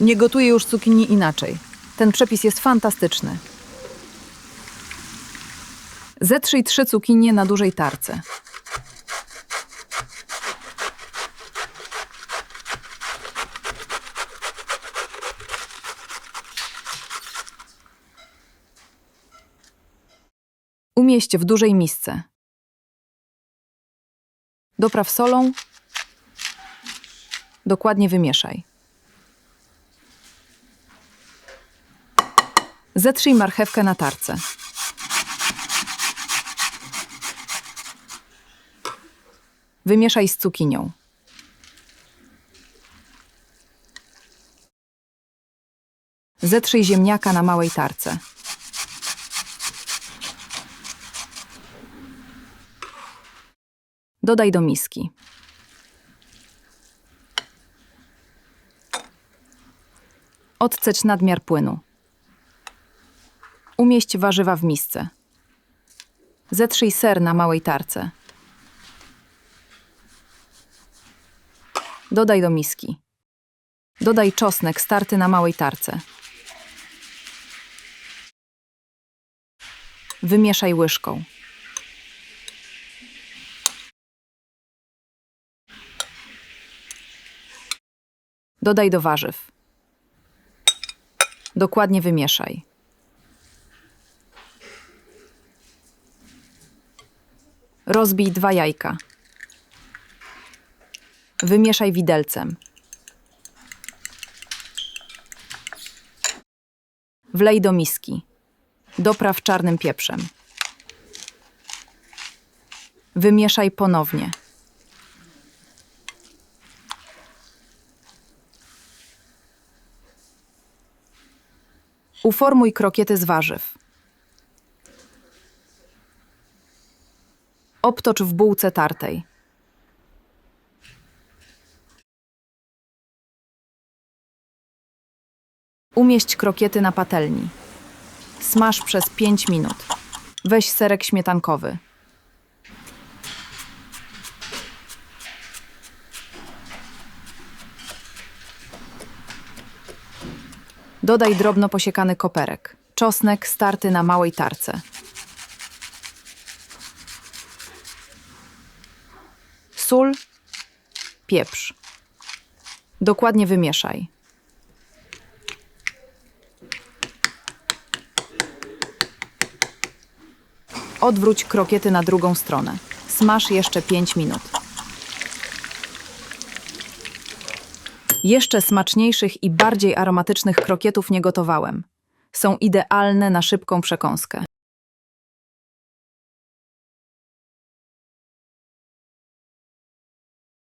Nie gotuję już cukinii inaczej. Ten przepis jest fantastyczny. Zetrzyj trzy cukinie na dużej tarce. Umieść w dużej misce. Dopraw solą. Dokładnie wymieszaj. Zetrzyj marchewkę na tarce. Wymieszaj z cukinią. Zetrzyj ziemniaka na małej tarce. Dodaj do miski. Odcecz nadmiar płynu. Umieść warzywa w misce. Zetrzyj ser na małej tarce. Dodaj do miski. Dodaj czosnek starty na małej tarce. Wymieszaj łyżką. Dodaj do warzyw. Dokładnie wymieszaj. Rozbij dwa jajka. Wymieszaj widelcem. Wlej do miski. Dopraw czarnym pieprzem. Wymieszaj ponownie. Uformuj krokiety z warzyw. Obtocz w bułce tartej. Umieść krokiety na patelni. Smaż przez 5 minut. Weź serek śmietankowy. Dodaj drobno posiekany koperek. Czosnek starty na małej tarce. Sól, pieprz. Dokładnie wymieszaj. Odwróć krokiety na drugą stronę. Smaż jeszcze 5 minut. Jeszcze smaczniejszych i bardziej aromatycznych krokietów nie gotowałem. Są idealne na szybką przekąskę.